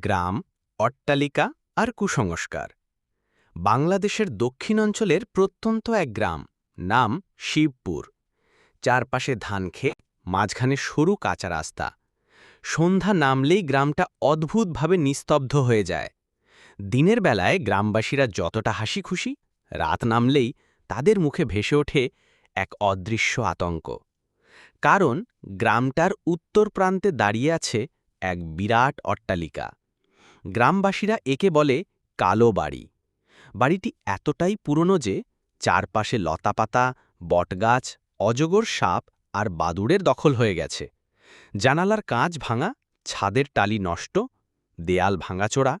গ্রাম, অট্টালিকা আর কুসংস্কার। বাংলাদেশের দক্ষিণ অঞ্চলের প্রত্যন্ত এক গ্রাম, নাম শিবপুর। চারপাশে ধান খেয়ে মাঝখানে সরু কাঁচা রাস্তা। সন্ধ্যা নামলেই গ্রামটা অদ্ভুতভাবে নিস্তব্ধ হয়ে যায়। দিনের বেলায় গ্রামবাসীরা যতটা হাসি খুশি রাত নামলেই তাদের মুখে ভেসে ওঠে এক অদৃশ্য আতঙ্ক। কারণ গ্রামটার উত্তর প্রান্তে দাঁড়িয়ে আছে এক বিরাট অট্টালিকা। গ্রামবাসীরা একে বলে কালো বাড়ি। বাড়িটি এতটাই পুরনো যে চারপাশে লতাপাতা, বটগাছ, অজগর সাপ আর বাদুড়ের দখল হয়ে গেছে। জানালার কাঁচ ভাঙা, ছাদের টালি নষ্ট, দেয়াল ভাঙাচোড়া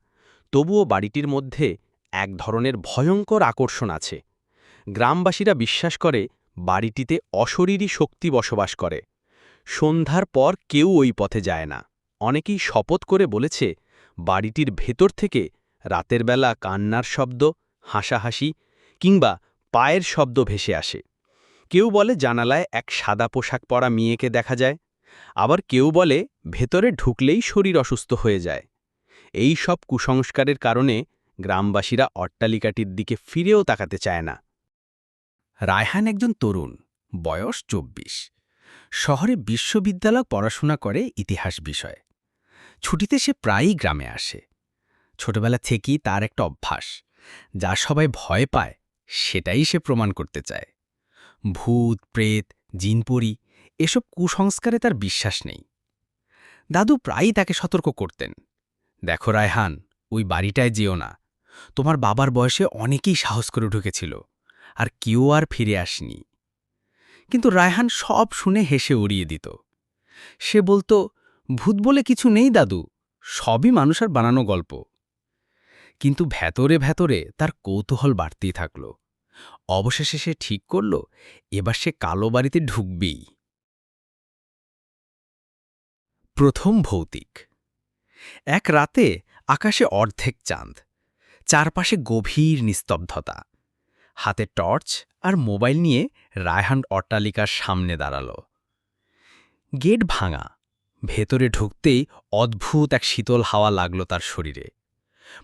তবুও বাড়িটির মধ্যে এক ধরনের ভয়ঙ্কর আকর্ষণ আছে। গ্রামবাসীরা বিশ্বাস করে বাড়িটিতে অশরীরী শক্তি বসবাস করে। সন্ধ্যার পর কেউ ওই পথে যায় না। অনেকেই শপথ করে বলেছে বাড়িটির ভেতর থেকে রাতের বেলা কান্নার শব্দ, হাসাহাসি কিংবা পায়ের শব্দ ভেসে আসে। কেউ বলে জানালায় এক সাদা পোশাক পরা মেয়েকে দেখা যায়, আবার কেউ বলে ভেতরে ঢুকলেই শরীর অসুস্থ হয়ে যায়। এই সব কুসংস্কারের কারণে গ্রামবাসীরা অট্টালিকাটির দিকে ফিরেও তাকাতে চায় না। রায়হান একজন তরুণ, বয়স চব্বিশ। শহরে বিশ্ববিদ্যালয় পড়াশোনা করে ইতিহাস বিষয়ে। ছুটিতে সে প্রায়ই গ্রামে আসে। ছোটবেলা থেকেই তার একটা অভ্যাস, যা সবাই ভয় পায়, সেটাই সে প্রমাণ করতে চায়। ভূত, প্রেত, জিনপরি, এসব কুসংস্কারে তার বিশ্বাস নেই। দাদু প্রায়ই তাকে সতর্ক করতেন। দেখো রায়হান, ওই বাড়িটায় যেও না। তোমার বাবার বয়সে অনেকেই সাহস করে ঢুকেছিল, আর কেউ আর ফিরে আসনি। কিন্তু রায়হান সব শুনে হেসে উড়িয়ে দিত। সে বলতো ভূত বলে কিছু নেই, দাদু। সবই মানুষের বানানো গল্প। কিন্তু ভেতরে ভেতরে তার কৌতূহল বাড়তেই থাকল। অবশেষে সে ঠিক করল, এবার সে কালো বাড়িতে ঢুকবেই। প্রথম ভৌতিক। এক রাতে আকাশে অর্ধেক চাঁদ, চারপাশে গভীর নিস্তব্ধতা। হাতে টর্চ আর মোবাইল নিয়ে রায়হান অট্টালিকার সামনে দাঁড়াল। গেট ভাঙা ভেতরে ঢুকতেই অদ্ভুত এক শীতল হাওয়া লাগল তার শরীরে।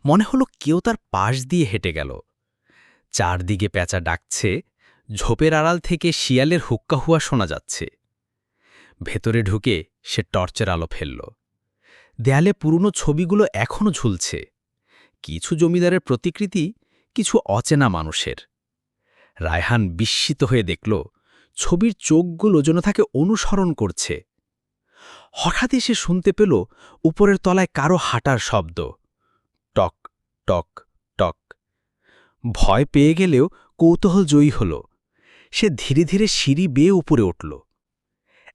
মনে হলো কেউ তার পাশ দিয়ে হেঁটে গেল। চারদিকে প্যাঁচা ডাকছে, ঝোপের আড়াল থেকে শিয়ালের হুক্কা হুয়া শোনা যাচ্ছে। ভেতরে ঢুকে সে টর্চের আলো ফেলল। দেয়ালে পুরনো ছবিগুলো এখনও ঝুলছে। কিছু জমিদারের প্রতিকৃতি, কিছু অচেনা মানুষের। রায়হান বিস্মিত হয়ে দেখল, ছবির চোখগুলো যেন তাকে অনুসরণ করছে। হঠাৎই সে শুনতে পেল উপরের তলায় কারও হাঁটার শব্দ। টক টক টক। ভয় পেয়ে গেলেও কৌতূহল জয়ী হল। সে ধীরে ধীরে সিঁড়ি বেয়ে উপরে উঠল।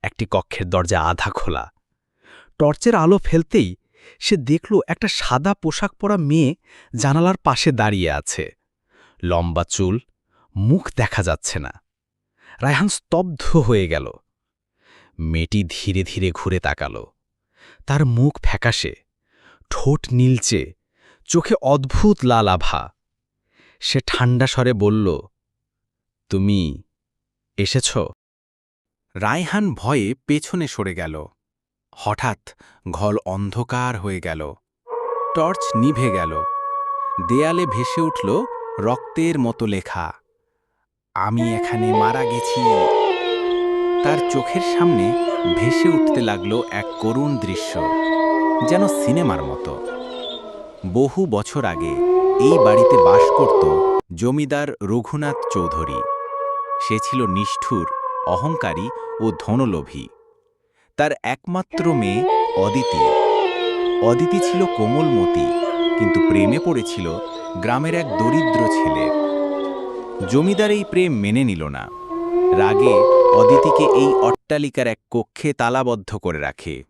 একটি কক্ষের দরজা আধা খোলা। টর্চের আলো ফেলতেই সে দেখল একটা সাদা পোশাক পরা মেয়ে জানালার পাশে দাঁড়িয়ে আছে। লম্বা চুল, মুখ দেখা যাচ্ছে না। রায়হান স্তব্ধ হয়ে গেল। মেয়েটি ধীরে ধীরে ঘুরে তাকাল। তার মুখ ফ্যাকাশে, ঠোঁট নীলচে, চোখে অদ্ভুত লাল আভা। সে ঠান্ডা স্বরে বলল, তুমি এসেছ? রায়হান ভয়ে পেছনে সরে গেল। হঠাৎ ঘল অন্ধকার হয়ে গেল। টর্চ নিভে গেল। দেয়ালে ভেসে উঠল রক্তের মতো লেখা, আমি এখানে মারা গেছি। তার চোখের সামনে ভেসে উঠতে লাগল এক করুণ দৃশ্য, যেন সিনেমার মতো। বহু বছর আগে এই বাড়িতে বাস করত জমিদার রঘুনাথ চৌধুরী। সে ছিল নিষ্ঠুর, অহংকারী ও ধনলোভী। তার একমাত্র মেয়ে অদিতি। অদিতি ছিল কোমলমতি, কিন্তু প্রেমে পড়েছিল গ্রামের এক দরিদ্র ছেলে। জমিদার এই প্রেম মেনে নিল না। রাগে অদিতিকে এই অট্টালিকার এক কক্ষে তালাবদ্ধ করে রাখে।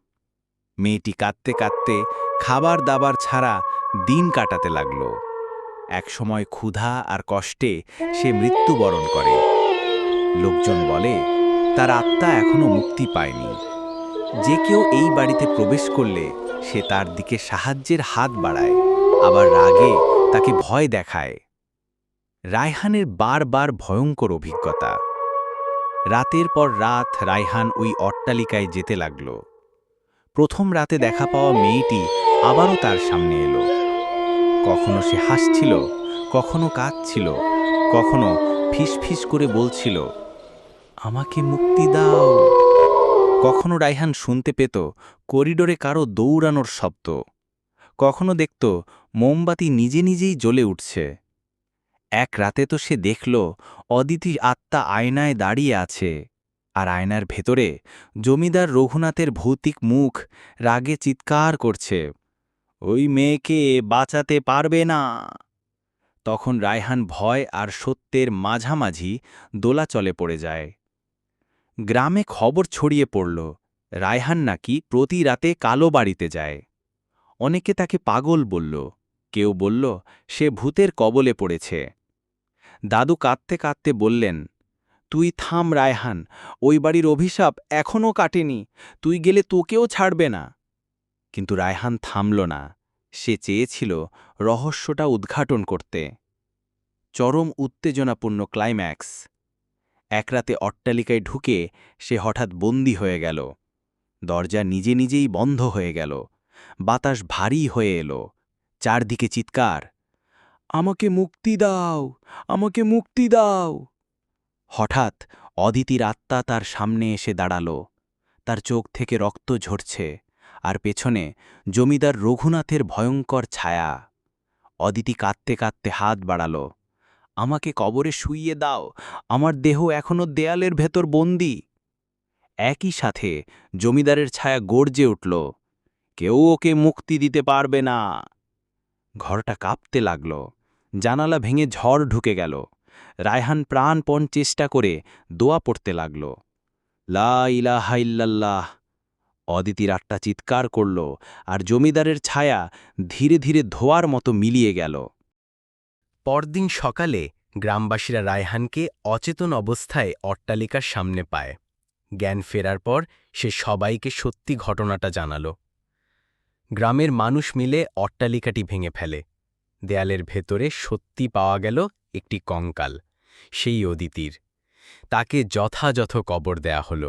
মেয়েটি কাঁদতে কাঁদতে খাবার দাবার ছাড়া দিন কাটাতে লাগল। একসময় ক্ষুধা আর কষ্টে সে মৃত্যুবরণ করে। লোকজন বলে, তার আত্মা এখনও মুক্তি পায়নি। যে কেউ এই বাড়িতে প্রবেশ করলে সে তার দিকে সাহায্যের হাত বাড়ায়, আবার রাগে তাকে ভয় দেখায়। রায়হানের বারবার ভয়ঙ্কর অভিজ্ঞতা। রাতের পর রাত রায়হান ওই অট্টালিকায় যেতে লাগল। প্রথম রাতে দেখা পাওয়া মেয়েটি আবারও তার সামনে এলো। কখনো সে হাসছিল, কখনো কাঁদছিল, কখনো ফিসফিস করে বলছিল, আমাকে মুক্তি দাও। কখনো রাইহান শুনতে পেত করিডোরে কারও দৌড়ানোর শব্দ। কখনো দেখত মোমবাতি নিজে নিজেই জ্বলে উঠছে। এক রাতে তো সে দেখল, অদিতি আত্মা আয়নায় দাঁড়িয়ে আছে। আর আয়নার ভেতরে জমিদার রঘুনাথের ভৌতিক মুখ রাগে চিৎকার করছে, ওই মেয়েকে বাঁচাতে পারবে না! তখন রায়হান ভয় আর সত্যের মাঝামাঝি দোলাচলে পড়ে যায়। গ্রামে খবর ছড়িয়ে পড়ল, রায়হান নাকি প্রতি রাতে কালো বাড়িতে যায়। অনেকে তাকে পাগল বলল, কেউ বলল, সে ভূতের কবলে পড়েছে। দাদু কাঁদতে কাঁদতে বললেন, তুই থাম রায়হান, ওই বাড়ির অভিশাপ এখনও কাটেনি, তুই গেলে তোকেও ছাড়বে না। কিন্তু রায়হান থামল না, সে চেয়েছিল রহস্যটা উদ্ঘাটন করতে। চরম উত্তেজনাপূর্ণ ক্লাইম্যাক্স। এক রাতে অট্টালিকায় ঢুকে সে হঠাৎ বন্দী হয়ে গেল। দরজা নিজে নিজেই বন্ধ হয়ে গেল। বাতাস ভারী হয়ে এলো। চারদিকে চিৎকার। আমাকে মুক্তি দাও, আমাকে মুক্তি দাও। হঠাৎ অদিতির আত্মা তার সামনে এসে দাঁড়াল। তার চোখ থেকে রক্ত ঝরছে আর পেছনে জমিদার রঘুনাথের ভয়ঙ্কর ছায়া। অদিতি কাঁদতে কাঁদতে হাত বাড়াল। আমাকে কবরে শুইয়ে দাও, আমার দেহ এখনও দেয়ালের ভেতর বন্দি। একই সাথে জমিদারের ছায়া গর্জে উঠল। কেউ ওকে মুক্তি দিতে পারবে না। ঘরটা কাঁপতে লাগল। জানালা ভেঙে ঝড় ঢুকে গেল। রায়হান প্রাণপণ চেষ্টা করে দোয়া পড়তে লাগল। লা অদিতির আটটা চিৎকার করল আর জমিদারের ছায়া ধীরে ধীরে ধোয়ার মতো মিলিয়ে গেল। পরদিন সকালে গ্রামবাসীরা রায়হানকে অচেতন অবস্থায় অট্টালিকার সামনে পায়। জ্ঞান ফেরার পর সে সবাইকে সত্যি ঘটনাটা জানাল। গ্রামের মানুষ মিলে অট্টালিকাটি ভেঙে ফেলে। দেয়ালের ভেতরে সত্যি পাওয়া গেল একটি কঙ্কাল, সেই অদিতির। তাকে যথাযথ কবর দেয়া হল।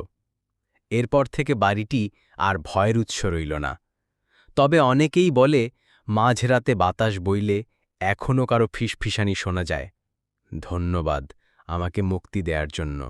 এরপর থেকে বাড়িটি আর ভয়ের উৎস রইল না। তবে অনেকেই বলে, মাঝরাতে বাতাস বইলে এখনও কারও ফিসফিসানি শোনা যায়। ধন্যবাদ আমাকে মুক্তি দেওয়ার জন্য।